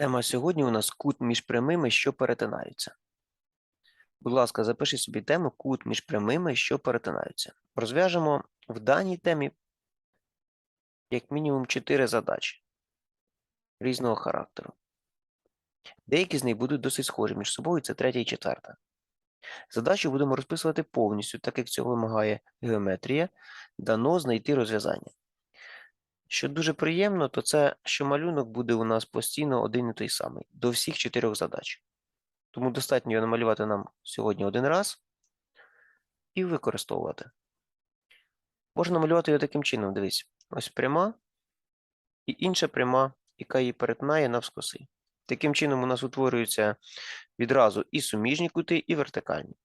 Тема сьогодні у нас кут між прямими, що перетинаються. Будь ласка, запиши собі тему кут між прямими, що перетинаються. Розв'яжемо в даній темі як мінімум 4 задачі різного характеру. Деякі з них будуть досить схожі між собою, це третя і четверта. Задачу будемо розписувати повністю, так як цього вимагає геометрія, дано знайти розв'язання. Що дуже приємно, то це, що малюнок буде у нас постійно один і той самий до всіх чотирьох задач. Тому достатньо його намалювати нам сьогодні один раз і використовувати. Можна намалювати його таким чином, дивись, ось пряма і інша пряма, яка її перетинає навскоси. Таким чином у нас утворюються відразу і суміжні кути, і вертикальні.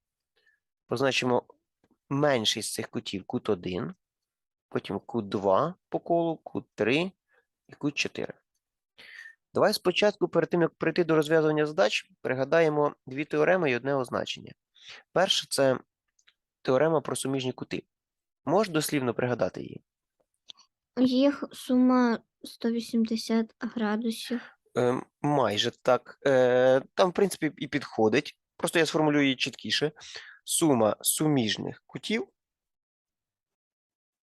Позначимо менший з цих кутів кут 1, потім кут 2 по колу, кут 3 і кут 4. Давай спочатку, перед тим, як прийти до розв'язування задач, пригадаємо дві теореми і одне означення. Перше це теорема про суміжні кути. Можеш дослівно пригадати її? Їх сума 180 градусів. Е, майже так. Е, там, в принципі, і підходить. Просто я сформулюю її чіткіше. Сума суміжних кутів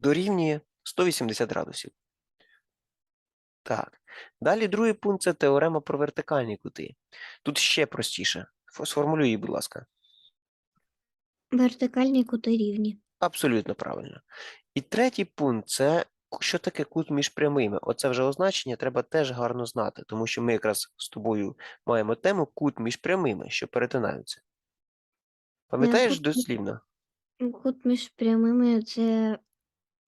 дорівнює 180 градусів. Так. Далі другий пункт це теорема про вертикальні кути. Тут ще простіше. Сформулюй її, будь ласка. Вертикальні кути рівні. Абсолютно правильно. І третій пункт це що таке кут між прямими. Оце вже означення треба теж гарно знати, тому що ми якраз з тобою маємо тему кут між прямими, що перетинаються. Пам'ятаєш кут дослівно? Кут між прямими це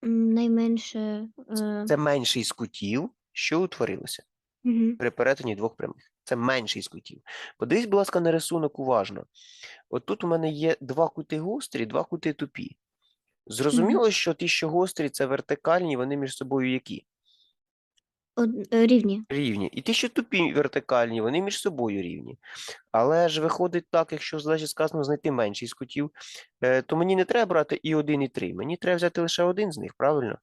м, найменше. Е, Це менший з кутів, що утворилося мгм. при перетині двох прямих. Це менший з кутів. Подивись, будь ласка, на рисунок уважно. От тут у мене є два кути гострі, два кути тупі. Зрозуміло, що ті, що гострі, це вертикальні, вони між собою які? Од- е, рівні. Рівні. І ті, що тупі вертикальні, вони між собою рівні. Але ж виходить так, якщо в задачі сказано знайти менший з кутів, е, то мені не треба брати і один, і три. Мені треба взяти лише один з них, правильно?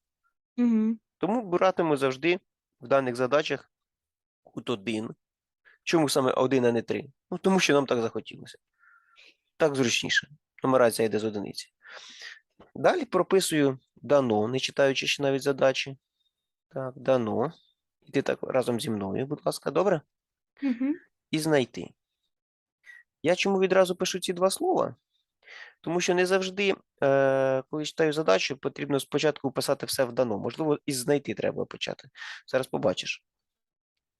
Угу. Тому братиму завжди в даних задачах кут один. Чому саме один, а не три? Ну, тому що нам так захотілося. Так зручніше. Нумерація йде з одиниці. Далі прописую дано, не читаючи ще навіть задачі. Так, дано. І ти так разом зі мною, будь ласка, добре? Угу. і знайти. Я чому відразу пишу ці два слова? Тому що не завжди, е, коли читаю задачу, потрібно спочатку писати все вдано. Можливо, із знайти треба почати. Зараз побачиш.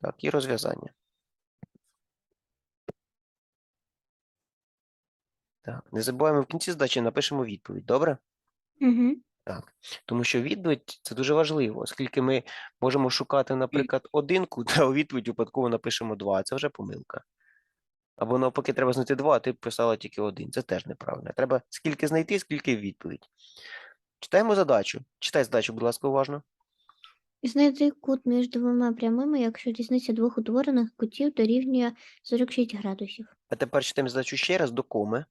Так, і розв'язання. Так, не забуваємо в кінці задачі напишемо відповідь, добре? Угу. Так. Тому що відповідь це дуже важливо, оскільки ми можемо шукати, наприклад, один кут, а у відповідь випадково напишемо два. Це вже помилка. Або навпаки, треба знайти два, а ти писала тільки один. Це теж неправильно. Треба скільки знайти, скільки відповідь. Читаємо задачу. Читай задачу, будь ласка, уважно. Знайти кут між двома прямими, якщо різниця двох утворених кутів дорівнює 46 градусів. А тепер читаємо задачу ще раз до коми.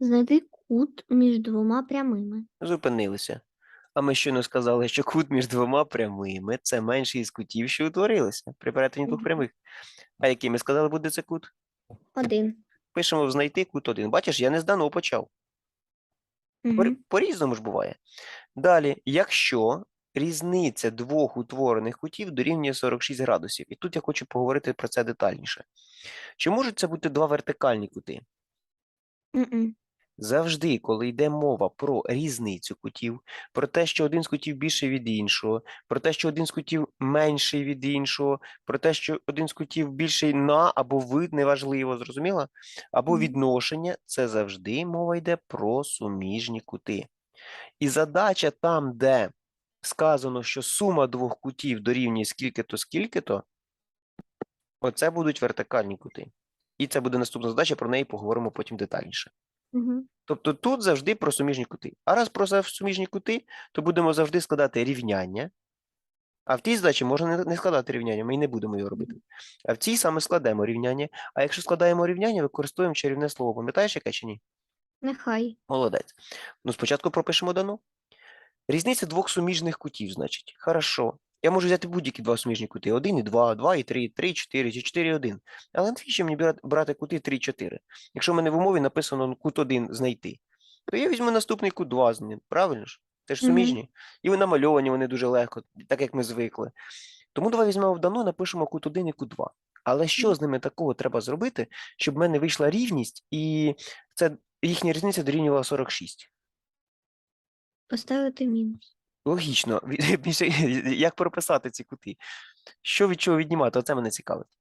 Знайти кут між двома прямими. Зупинилися. А ми щойно сказали, що кут між двома прямими це менший із кутів, що утворилися при перетині двох прямих. А який ми сказали буде це кут? Один. Пишемо в знайти кут один. Бачиш, я не здано почав. По- Угу. По-різному ж буває. Далі, якщо різниця двох утворених кутів дорівнює 46 градусів, і тут я хочу поговорити про це детальніше. Чи можуть це бути два вертикальні кути? Завжди, коли йде мова про різницю кутів, про те, що один з кутів більший від іншого, про те, що один з кутів менший від іншого, про те, що один з кутів більший на або вид, неважливо, зрозуміло? Або відношення, це завжди мова йде про суміжні кути. І задача там, де сказано, що сума двох кутів дорівнює скільки-то, скільки-то, оце будуть вертикальні кути. І це буде наступна задача, про неї поговоримо потім детальніше. Угу. Тобто тут завжди про суміжні кути. А раз про суміжні кути, то будемо завжди складати рівняння. А в тій задачі можна не, складати рівняння, ми і не будемо його робити. А в цій саме складемо рівняння. А якщо складаємо рівняння, використовуємо чарівне слово. Пам'ятаєш, яке чи ні? Нехай. Молодець. Ну, спочатку пропишемо дано. Різниця двох суміжних кутів, значить. Хорошо. Я можу взяти будь-які два суміжні кути. 1 і 2, 2 і 3, 3 і 4, чи 4 і 1. Але навіщо мені брати, кути 3 і 4? Якщо в мене в умові написано ну, кут 1 знайти, то я візьму наступний кут 2 з ним. Правильно ж? Це ж Мгм. суміжні. І вони намальовані вони дуже легко, так як ми звикли. Тому давай візьмемо в дано, напишемо кут 1 і кут 2. Але що з ними такого треба зробити, щоб в мене вийшла рівність і це їхня різниця дорівнювала 46? Поставити мінус. Логічно. Як прописати ці кути? Що від чого віднімати? Оце мене цікавить.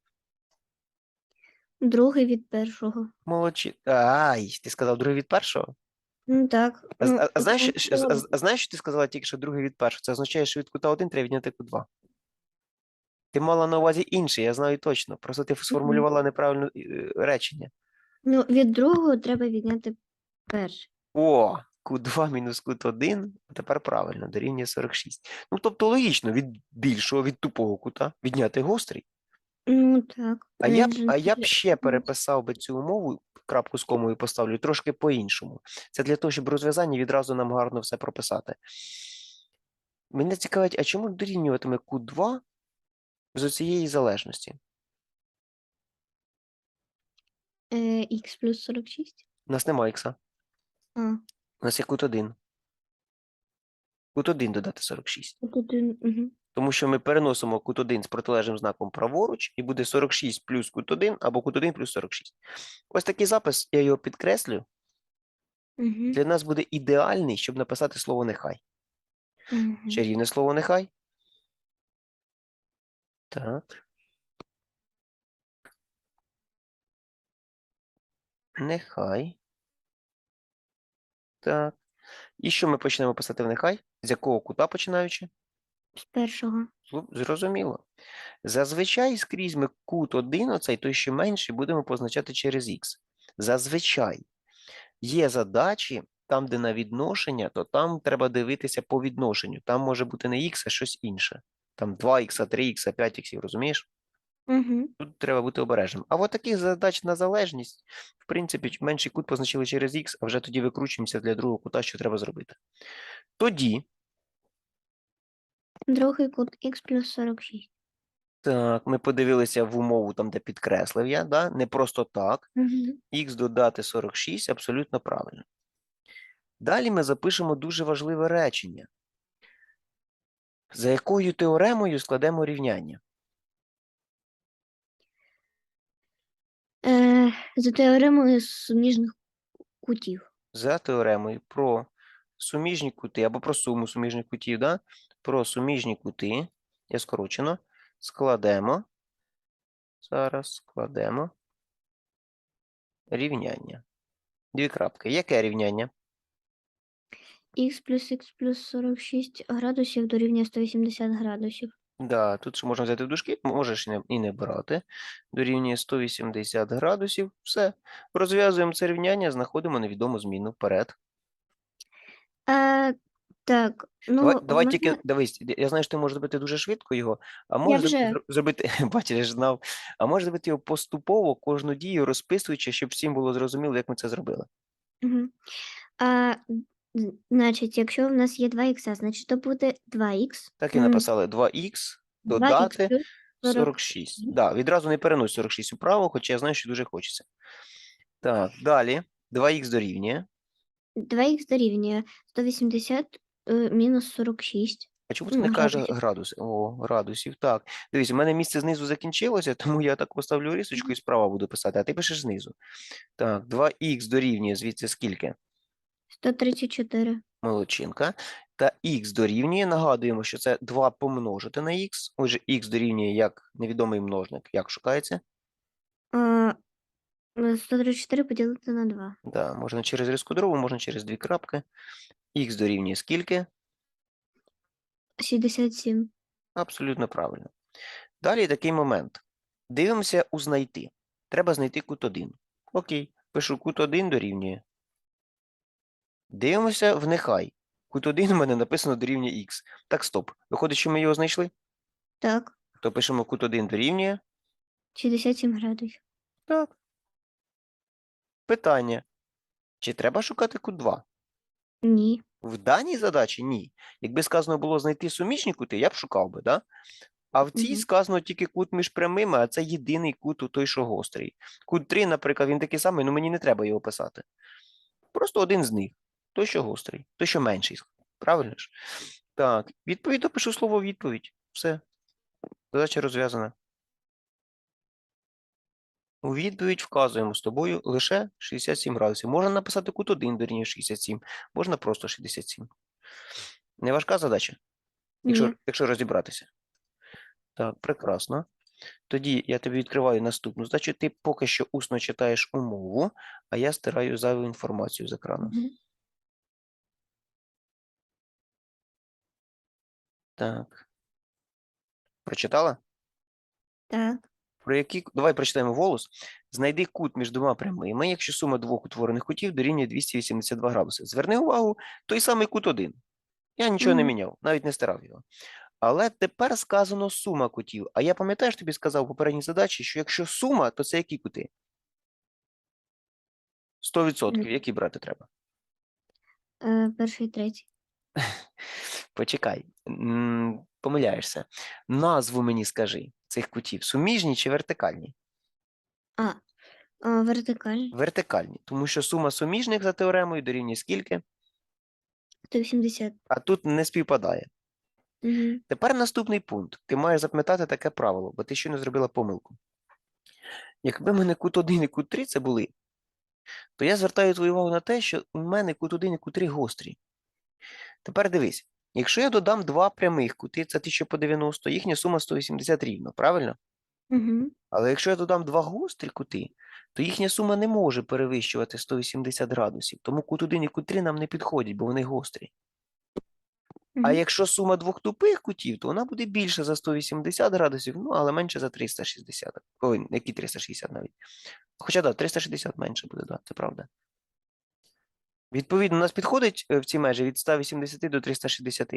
Другий від першого. Молодчі. Ай, ти сказав другий від першого? Ну так. А, ну, а, а, знаєш, а, а знаєш, що ти сказала тільки що другий від першого? Це означає, що від кута 1 треба відняти кут 2. Ти мала на увазі інше, я знаю точно. Просто ти сформулювала неправильне речення. Ну, від другого треба відняти перший. О, кут 2 мінус кут 1, тепер правильно, дорівнює 46. Ну, тобто логічно, від більшого, від тупого кута відняти гострий. Ну так. А я б, а я б ще переписав би цю умову, крапку з комою поставлю, трошки по-іншому. Це для того, щоб розв'язання відразу нам гарно все прописати. Мене цікавить, а чому дорівнюватиме Q2 з цієї залежності? Е, Х плюс 46. У нас немає ікса, А, у нас є кут 1. Кут 1 додати 46. тут він. Угу. Тому що ми переносимо кут 1 з протилежним знаком праворуч, і буде 46 плюс кут 1 або кут 1 плюс 46. Ось такий запис, я його підкреслю. Угу. Для нас буде ідеальний, щоб написати слово нехай. Угу. Чарівне слово нехай. Так. Нехай. Так. І що ми почнемо писати в нехай? З якого кута починаючи? З першого. Зрозуміло. Зазвичай скрізь ми кут 1, оцей той, що менший, будемо позначати через х. Зазвичай. Є задачі, там, де на відношення, то там треба дивитися по відношенню. Там може бути не х, а щось інше. Там 2х, 3х, 5х, розумієш? Угу. Тут треба бути обережним. А от таких задач на залежність, в принципі, менший кут позначили через х, а вже тоді викручуємося для другого кута, що треба зробити. Тоді, Другий кут Х плюс 46. так, ми подивилися в умову, там, де підкреслив я, да? не просто так. Угу. х додати 46 абсолютно правильно. Далі ми запишемо дуже важливе речення. За якою теоремою складемо рівняння? Е, за теоремою суміжних кутів. За теоремою про суміжні кути або про суму суміжних кутів, да? про суміжні кути, я скорочено, складемо. Зараз складемо рівняння. Дві крапки. Яке рівняння? Х плюс Х плюс 46 градусів дорівнює 180 градусів. Да, тут ще можна взяти в дужки, можеш і не, і не брати. Дорівнює 180 градусів. Все. Розв'язуємо це рівняння, знаходимо невідому зміну. Вперед. А, так, ну, давай, давай тільки, дивись, я знаю, що ти можеш зробити дуже швидко його, а можеш зроб- вже. зро- зробити, бачиш, я ж знав, а можеш зробити його поступово, кожну дію розписуючи, щоб всім було зрозуміло, як ми це зробили. Мгм. А, з- значить, якщо в нас є 2х, значить то буде 2х. Так і написали 2х 2х додати плюс 40. 46. Да, відразу не перенось 46 вправо, хоча я знаю, що дуже хочеться. Так, далі. 2х дорівнює. 2х дорівнює 180 е, мінус 46. А чому це не каже градуси? О, градусів. Так. Дивись, у мене місце знизу закінчилося, тому я так поставлю рисочку і справа буду писати, а ти пишеш знизу. Так, 2х дорівнює звідси скільки? 134. Молодчинка. Та х дорівнює. Нагадуємо, що це 2 помножити на х. Отже, х дорівнює як невідомий множник. Як шукається? Е, 134 поділити на 2. Да, можна через різку дробу, можна через дві крапки. Х дорівнює скільки? 67. Абсолютно правильно. Далі такий момент. Дивимося у знайти. Треба знайти кут 1. Окей, пишу кут 1 дорівнює. Дивимося в нехай. Кут 1 у мене написано дорівнює х. Так, стоп. Виходить, що ми його знайшли? Так, То пишемо кут 1 дорівнює. 67 градусів. Так. Питання. Чи треба шукати кут 2? Ні. В даній задачі ні. Якби сказано було знайти суміжні кути, я б шукав би, да? А в цій Мгм. сказано тільки кут між прямими, а це єдиний кут у той, що гострий. Кут 3, наприклад, він такий самий, ну мені не треба його писати. Просто один з них. Той, що гострий, той, що менший. Правильно ж? Так, відповідно пишу слово відповідь. Все. Задача розв'язана. У відповідь вказуємо з тобою лише 67 градусів. Можна написати кут 1 дорівнює 67, можна просто 67. Не важка задача, якщо, якщо розібратися. Так, прекрасно. Тоді я тобі відкриваю наступну задачу. Ти поки що усно читаєш умову, а я стираю зайву інформацію з екрану. Так. Прочитала? Так. Про які... Давай прочитаємо голос. Знайди кут між двома прямими, якщо сума двох утворених кутів дорівнює 282 градуси. Зверни увагу, той самий кут 1. Я нічого не міняв, навіть не стирав його. Але тепер сказано сума кутів. А я пам'ятаєш, тобі сказав у попередній задачі, що якщо сума, то це які кути? 100%. Мгм. Які брати треба? Е, перший, третій. Почекай. Помиляєшся. Назву мені скажи цих кутів. Суміжні чи вертикальні? А, а вертикальний. Вертикальні. Тому що сума суміжних за теоремою дорівнює скільки? 180. А тут не співпадає. Угу. Тепер наступний пункт. Ти маєш запам'ятати таке правило, бо ти щойно зробила помилку. Якби в мене кут 1 і кут 3 це були, то я звертаю твою увагу на те, що у мене кут 1 і кут 3 гострі. Тепер дивись, якщо я додам два прямих кути, це 1000 по 90, їхня сума 180 рівно, правильно? Угу. Але якщо я додам два гострі кути, то їхня сума не може перевищувати 180 градусів, тому кут 1 і кут 3 нам не підходять, бо вони гострі. А якщо сума двох тупих кутів, то вона буде більше за 180 градусів, ну, але менше за 360. Ой, які 360 навіть. Хоча так, 360 менше буде, да, це правда. Відповідно, у нас підходить е, в ці межі від 180 до 360.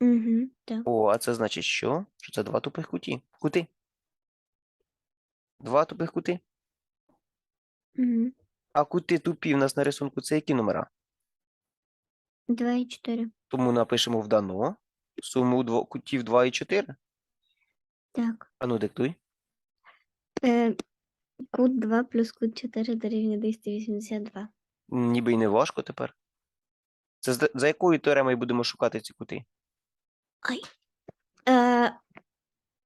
Угу. Так. О, а це значить що? Що це два тупих куті. Кути. Два тупих кути. Угу. А кути тупі в нас на рисунку це які номера? 2 і 4. Тому напишемо в дано суму дво, кутів 2 і 4. Так. А ну диктуй. Е, кут 2 плюс кут 4 дорівнює 282. Ніби й не важко тепер. Це за, за якою теоремою будемо шукати ці кути? Е,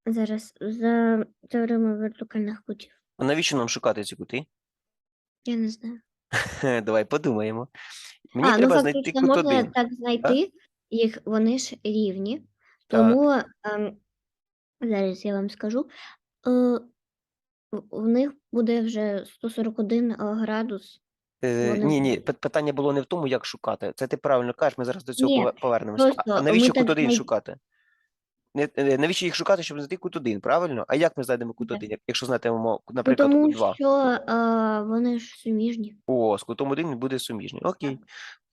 зараз за теоремою вертикальних кутів. А навіщо нам шукати ці кути? Я не знаю. Давай подумаємо. Мені а, треба ну знайти фактично кут можна 1. так знайти їх, вони ж рівні. Тому ем, зараз я вам скажу. Е, в- в них буде вже 141 градус. Е, вони ні, ні, пи- питання було не в тому, як шукати. Це ти правильно кажеш, ми зараз до цього Ні, пове- повернемося. А- просто А ми навіщо так кут 1 знай- шукати? Не, е, навіщо їх шукати, щоб знайти кут 1, правильно? А як ми знайдемо кут Так. 1, якщо знатимемо, Ну, наприклад, тому кут 2? що е, вони ж суміжні. О, з кутом 1 він буде суміжний. Окей.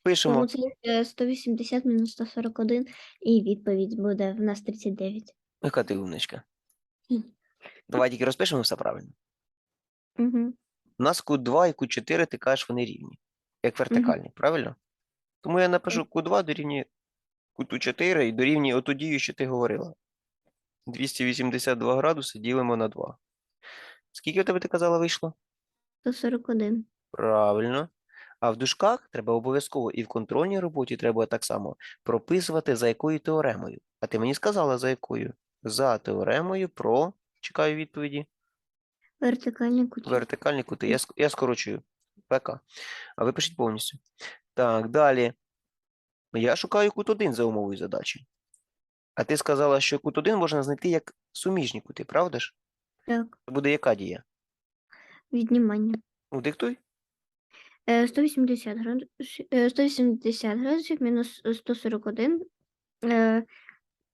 Пишемо. Тому це е, 180 мінус 141, і відповідь буде в нас 39. Яка ти умничка. Мгм. Давай тільки розпишемо все правильно. Угу. У нас кут 2 і кут 4, ти кажеш, вони рівні, як вертикальні, правильно? Тому я напишу кут 2 дорівнює куту 4 і дорівнює оту дію, що ти говорила. 282 градуси ділимо на 2. Скільки у тебе ти казала вийшло? 141. Правильно. А в дужках треба обов'язково і в контрольній роботі треба так само прописувати, за якою теоремою. А ти мені сказала, за якою? За теоремою про, чекаю відповіді, Вертикальні куті. вертикальні кути. Я, я скорочую. ПК. А ви пишіть повністю. Так, далі. Я шукаю кут 1 за умовою задачі. А ти сказала, що кут 1 можна знайти як суміжні кути, правда ж? Так, Це буде яка дія? віднімання. Ну, диктуй. Е, 180 градусів, 180 градусів мінус 141 е,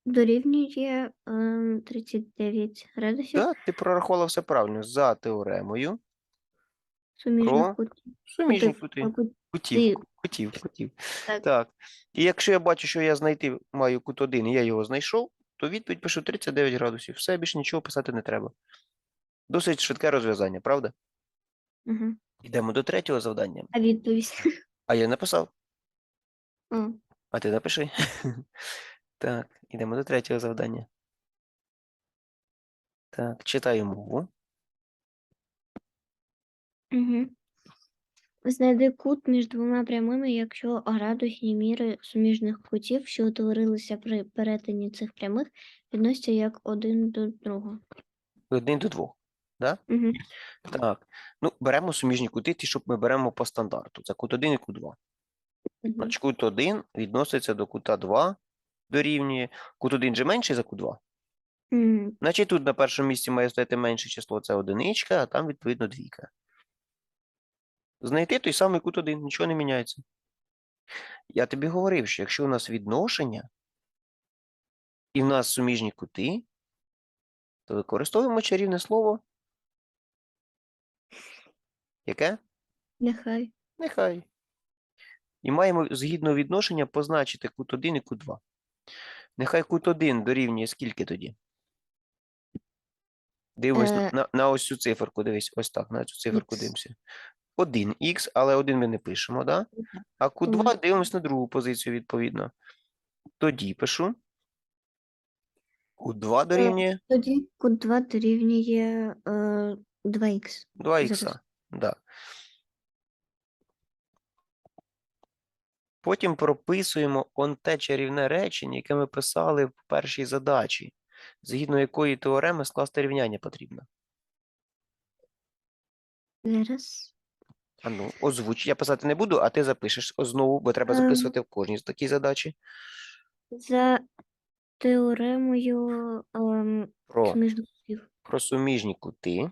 дорівнює е, 39 градусів Так, ти прорахувала все правильно. За теоремою. суміжних про кутів. Суміжні Кутів, кути. а, кут- Кутів, Ти- кутів, кутів. Так. Так. І якщо я бачу, що я знайти маю кут 1 і я його знайшов, то відповідь пишу 39 градусів. Все, більше нічого писати не треба. Досить швидке розв'язання, правда? Угу. Йдемо до третього завдання. А відповідь? А я написав. А, А ти напиши. Так, ідемо до третього завдання. Так, читаю мову. угу. Знайди кут між двома прямими, якщо градусні міри суміжних кутів, що утворилися при перетині цих прямих, відносяться як один до другого. Один до двох. Да? Угу. Так. Ну, беремо суміжні кути, ті, що ми беремо по стандарту. Це кут 1 і кут 2. Угу. Значить, кут 1 відноситься до кута 2, дорівнює. Кут 1 же менший за кут 2. Значить, тут на першому місці має стояти менше число, це одиничка, а там, відповідно, двійка. Знайти той самий кут 1, нічого не міняється. Я тобі говорив, що якщо у нас відношення, і в нас суміжні кути, то використовуємо чарівне слово. Яке? Нехай. Нехай. І маємо згідно відношення позначити кут 1 і кут 2. Нехай кут 1 дорівнює скільки тоді? Дивимось Е. на, на ось цю циферку, дивись, ось так, на цю циферку Ікс. дивимося. 1х, але 1 ми не пишемо, да? А кут 2 Тому- дивимось на другу позицію відповідно. Тоді пишу. Кут 2 дорівнює Тоді кут 2 дорівнює е, 2х. 2х. Зараз. Да. Потім прописуємо он те чарівне речення, яке ми писали в першій задачі, згідно якої теореми скласти рівняння потрібно. Зараз. А ну, озвуч. Я писати не буду, а ти запишеш знову, бо треба Ем. записувати в кожній з такій задачі. За теоремою ем, Про, суміжних кутів. про суміжні кути.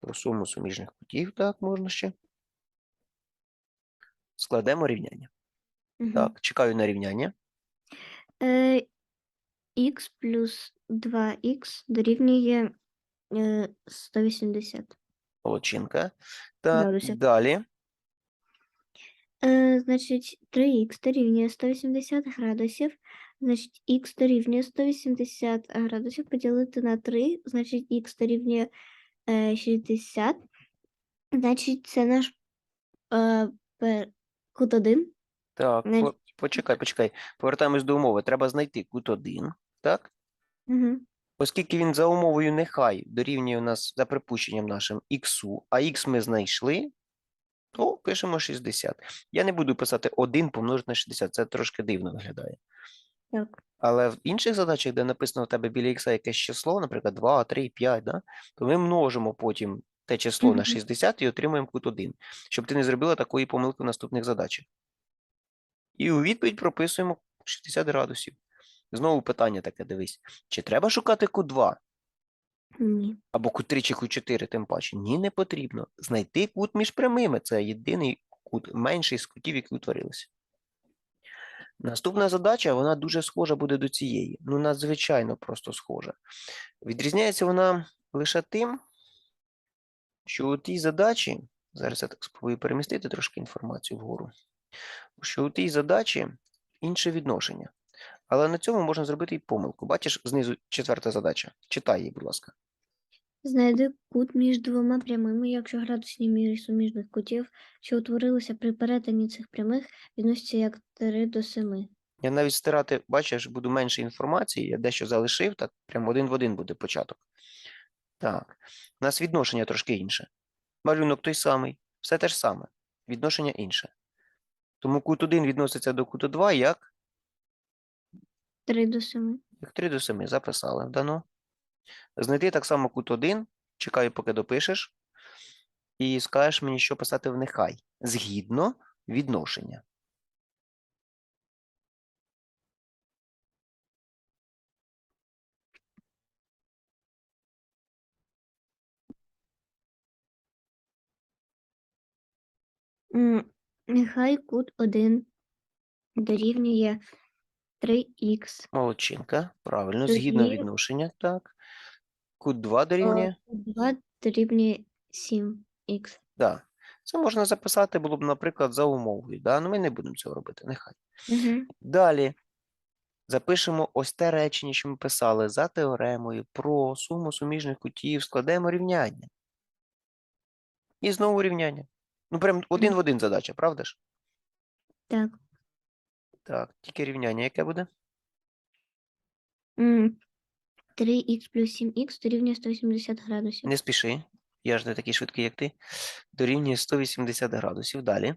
Про суму суміжних кутів, так, можна ще. Складемо рівняння. Мгм. Так, чекаю на рівняння. Е, х плюс 2х дорівнює е, 180. Молодчинка. Так, Градусів. далі. Е, значить, 3х дорівнює 180 градусів. Значить, х дорівнює 180 градусів поділити на 3, значить, х дорівнює е, 60. Значить, це наш е, пер- кут 1. Так, по- почекай, почекай. Повертаємось до умови. Треба знайти кут 1, так? Угу. Оскільки він за умовою нехай дорівнює у нас за припущенням нашим х, а х ми знайшли, то пишемо 60. Я не буду писати 1 помножити на 60, це трошки дивно виглядає. Так. Але в інших задачах, де написано в тебе біля х якесь число, наприклад, 2, 3, 5, да, то ми множимо потім те число на 60 і отримуємо кут 1, щоб ти не зробила такої помилки в наступних задачах. І у відповідь прописуємо 60 градусів. Знову питання таке, дивись. Чи треба шукати кут 2? Ні. Або кут 3 чи кут 4, тим паче. Ні, не потрібно. Знайти кут між прямими. Це єдиний кут, менший з кутів, які утворилися. Наступна задача, вона дуже схожа буде до цієї. Ну, надзвичайно просто схожа. Відрізняється вона лише тим, що у тій задачі, зараз я так спробую перемістити трошки інформацію вгору, що у тій задачі інше відношення. Але на цьому можна зробити і помилку. Бачиш, знизу четверта задача. Читай її, будь ласка. Знайди кут між двома прямими, якщо градусні міри суміжних кутів, що утворилися при перетині цих прямих, відносяться як 3 до 7. Я навіть стирати, бачиш, буду менше інформації, я дещо залишив, так прям один в один буде початок. Так, у нас відношення трошки інше. Малюнок той самий, все те ж саме, відношення інше. Тому кут 1 відноситься до куту 2 як, 3 до 7. як 3 до 7. Записали, дано. Знайти так само кут 1, чекаю, поки допишеш, і скажеш мені, що писати в нехай. Згідно відношення. Нехай кут 1 дорівнює 3х. Молодчинка, правильно, згідно відношення, так. Кут 2 дорівнює. Кут 2 дорівнює 7х. Да. Це можна записати було б, наприклад, за умовою. Да? Ну, ми не будемо цього робити, нехай. Угу. Далі запишемо ось те речення, що ми писали за теоремою про суму суміжних кутів, складемо рівняння. І знову рівняння. Ну, прям один в один задача, правда ж? Так. Так, тільки рівняння яке буде? 3х плюс 7х дорівнює 180 градусів. Не спіши. Я ж не такий швидкий, як ти. Дорівнює 180 градусів. Далі.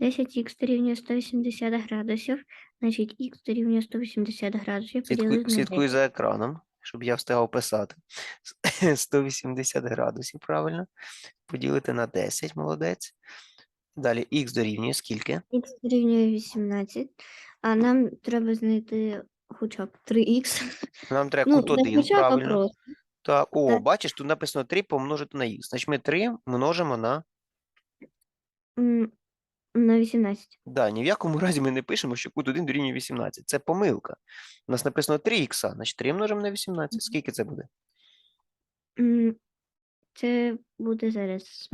10х дорівнює 180 градусів, значить х дорівнює 180 градусів Слідкуй, поділити на слідкуй 10. за екраном, щоб я встигав писати. 180 градусів, правильно. Поділити на 10, молодець. Далі х дорівнює скільки? Х дорівнює 18, а нам треба знайти хоча б 3х. Нам треба Ну, кут не 1, хоча б, а правильно. Так, о, Так. бачиш, тут написано 3 помножити на х. Значить, ми 3 множимо на. На 18. Да, ні в якому разі ми не пишемо, що кут 1 дорівнює 18. Це помилка. У нас написано 3х, значить 3 множимо на 18. Скільки це буде? М, Це буде зараз.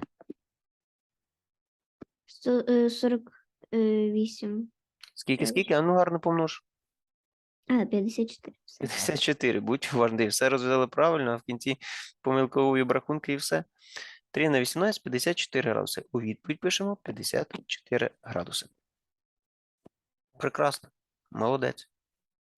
Сто- е, 48. Скільки, скільки? А ну гарно помнож. А, 54. Все. 54. Будь уважний, все розв'язали правильно, а в кінці помилкової обрахунки і все. 3 на 18 – 54 градуси. У відповідь пишемо 54 градуси. Прекрасно. Молодець.